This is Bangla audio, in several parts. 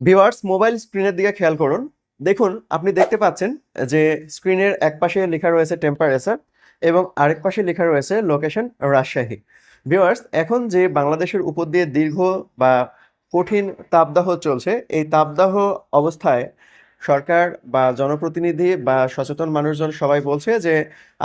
ভিউয়ার্স মোবাইল স্ক্রিনের দিকে খেয়াল করুন। দেখুন, আপনি দেখতে পাচ্ছেন যে স্ক্রিনের এক পাশে লেখা রয়েছে টেম্পারেচার এবং আরেক পাশে লেখা রয়েছে লোকেশন রাজশাহী। ভিওয়ার্স এখন যে বাংলাদেশের উপর দিয়ে দীর্ঘ বা কঠিন তাপদাহ চলছে, এই তাপদাহ অবস্থায় সরকার বা জনপ্রতিনিধি বা সচেতন মানুষজন সবাই বলছে যে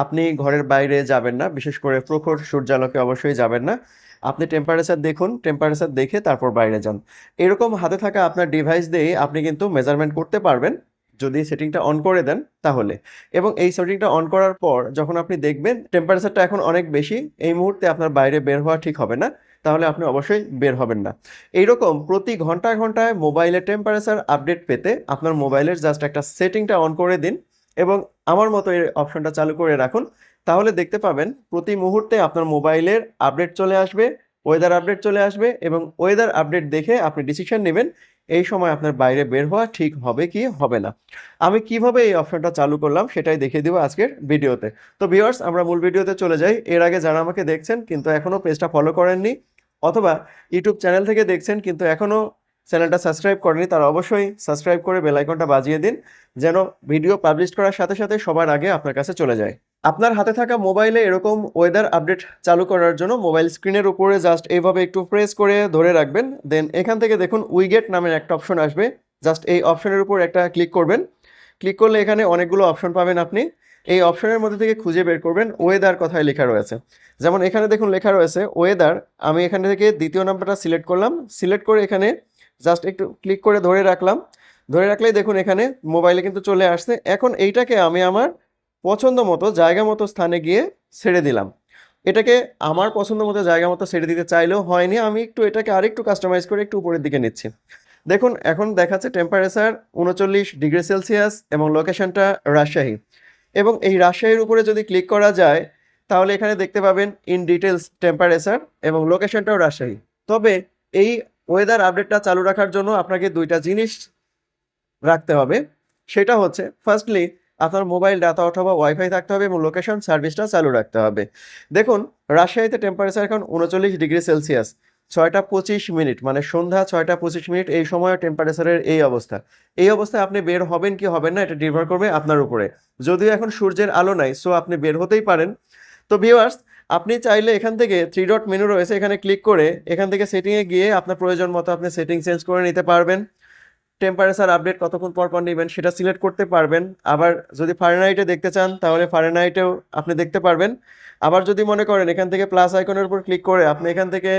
আপনি ঘরের বাইরে যাবেন না, বিশেষ করে প্রখর সূর্যালোকে অবশ্যই যাবেন না। আপনি টেম্পারেচার দেখুন টেম্পারেচার দেখে তারপর বাইরে যান। এরকম হাতে থাকা আপনার ডিভাইস দিয়ে আপনি কিন্তু মেজারমেন্ট করতে পারবেন। যদি সেটিংটা অন করে দেন, তাহলে। এবং এই সেটিংটা অন করার পর যখন আপনি দেখবেন টেম্পারেচারটা এখন অনেক বেশি, এই মুহূর্তে আপনার বাইরে বের হওয়া ঠিক হবে না, তাহলে আপনি অবশ্যই বের হবেন না। এইরকম প্রতি ঘন্টায় ঘন্টায় মোবাইলের টেম্পারেচার আপডেট পেতে আপনার মোবাইলের জাস্ট একটা সেটিংটা অন করে দিন এবং আমার মতো এই অপশনটা চালু করে রাখুন। তাহলে দেখতে পাবেন প্রতি মুহূর্তে আপনার মোবাইলের আপডেট চলে আসবে ওয়েদার আপডেট চলে আসবে এবং ওয়েদার আপডেট দেখে আপনি ডিসিশন নেবেন এই সময় আপনার বাইরে বের হওয়া ঠিক হবে কি হবে না। আমি কীভাবে এই অপশনটা চালু করলাম সেটাই দেখিয়ে দিব আজকের ভিডিওতে। তো ভিউয়ার্স আমরা মূল ভিডিওতে চলে যাই। এর আগে যারা আমাকে দেখছেন কিন্তু এখনও পেজটা ফলো করেননি অথবা ইউটিউব চ্যানেল থেকে দেখছেন কিন্তু এখনও চ্যানেলটা সাবস্ক্রাইব করেনি তারা অবশ্যই সাবস্ক্রাইব করে বেল আইকনটা বাজিয়ে দিন, যেন ভিডিও পাবলিশ করার সাথে সাথে সবার আগে আপনার কাছে চলে যায়। আপনার হাতে থাকা মোবাইলে এরকম ওয়েদার আপডেট চালু করার জন্য মোবাইল স্ক্রিনের উপরে জাস্ট এইভাবে একটু প্রেস করে ধরে রাখবেন। দেন এখান থেকে দেখুন উইগেট নামের একটা অপশন আসবে। জাস্ট এই অপশনের উপর একটা ক্লিক করবেন। ক্লিক করলে এখানে অনেকগুলো অপশন পাবেন আপনি। এই অপশনের মধ্যে থেকে খুঁজে বের করবেন ওয়েদার কথায় লেখা রয়েছে। যেমন এখানে দেখুন লেখা রয়েছে ওয়েদার আমি এখান থেকে দ্বিতীয় নাম্বারটা সিলেক্ট করলাম। সিলেক্ট করে এখানে জাস্ট একটু ক্লিক করে ধরে রাখলাম। ধরে রাখলেই দেখুন এখানে মোবাইলে কিন্তু চলে আসছে। এখন এইটাকে আমি আমার পছন্দ মতো, জায়গা মতো স্থানে গিয়ে ছেড়ে দিলাম। এটাকে আমার পছন্দ মতো জায়গা মতো ছেড়ে দিতে চাইলেও হয়নি, আমি একটু এটাকে আরেকটু কাস্টমাইজ করে একটু উপরের দিকে নিচ্ছি। দেখুন, এখন দেখাচ্ছে টেম্পারেচার উনচল্লিশ ডিগ্রি সেলসিয়াস এবং লোকেশনটা রাজশাহী। এবং এই রাজশাহীর উপরে যদি ক্লিক করা যায়, তাহলে এখানে দেখতে পাবেন ইন ডিটেলস টেম্পারেচার এবং লোকেশনটাও রাজশাহী। তবে এই ওয়েদার আপডেটটা চালু রাখার জন্য আপনাকে দুইটা জিনিস রাখতে হবে। সেটা হচ্ছে ফার্স্টলি আপনার মোবাইল ডাটা অথবা ওয়াইফাই থাকতে হবে এবং লোকেশন সার্ভিসটা চালু রাখতে হবে। দেখুন, রাজশাহীতে টেম্পারেচার এখন উনচল্লিশ ডিগ্রি সেলসিয়াস ছয়টা পঁচিশ মিনিট মানে সন্ধ্যা ছয়টা পঁচিশ মিনিট, এই সময় টেম্পারেচারের এই অবস্থা। এই অবস্থায় আপনি বের হবেন কি হবেন না, এটা নির্ভর করবে আপনার উপরে। যদিও এখন সূর্যের আলো নাই সো আপনি বের হতেই পারেন। তো ভিউয়ার্স আপনি চাইলে এখান থেকে থ্রি ডট মেনু রয়েছে, এখানে ক্লিক করে এখান থেকে সেটিংয়ে গিয়ে আপনার প্রয়োজন মতো আপনি সেটিং চেঞ্জ করে নিতে পারবেন। টেম্পারেচার আপডেট কতক্ষণ পর পর নেবেন সেটা সিলেক্ট করতে পারবেন। আবার যদি ফারেনহাইটে দেখতে চান, তাহলে ফারেনহাইটেও আপনি দেখতে পারবেন। আবার যদি মনে করেন এখান থেকে প্লাস আইকনের উপর ক্লিক করে আপনি এখান থেকে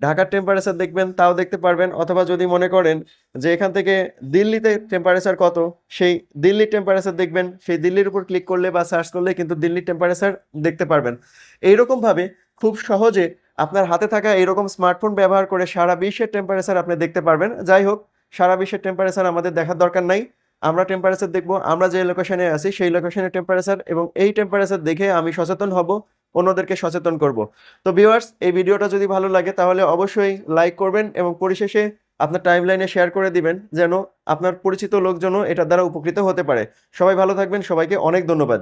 ঢাকার টেম্পারেচার দেখবেন, তাও দেখতে পারবেন। অথবা যদি মনে করেন যে এখান থেকে দিল্লিতে টেম্পারেচার কত, সেই দিল্লির টেম্পারেচার দেখবেন। সেই দিল্লির উপর ক্লিক করলে বা সার্চ করলে কিন্তু দিল্লির টেম্পারেচার দেখতে পারবেন। এইরকমভাবে খুব সহজে আপনার হাতে থাকা এরকম স্মার্টফোন ব্যবহার করে সারা বিশ্বের টেম্পারেচার আপনি দেখতে পারবেন। যাই হোক সারা বিশ্বের টেম্পারেচার আমাদের দেখার দরকার নাই। আমরা টেম্পারেচার দেখব, আমরা যে লোকেশনে আছি, সেই লোকেশনের টেম্পারেচার এবং এই টেম্পারেচার দেখে আমি সচেতন হব, অন্যদেরকে সচেতন করব। তো ভিউয়ার্স এই ভিডিওটা যদি ভালো লাগে, তাহলে অবশ্যই লাইক করবেন এবং পরিশেষে আপনার টাইমলাইনে শেয়ার করে দিবেন, যেন আপনার পরিচিত লোকজনও এটার দ্বারা উপকৃত হতে পারে। সবাই ভালো থাকবেন, সবাইকে অনেক ধন্যবাদ।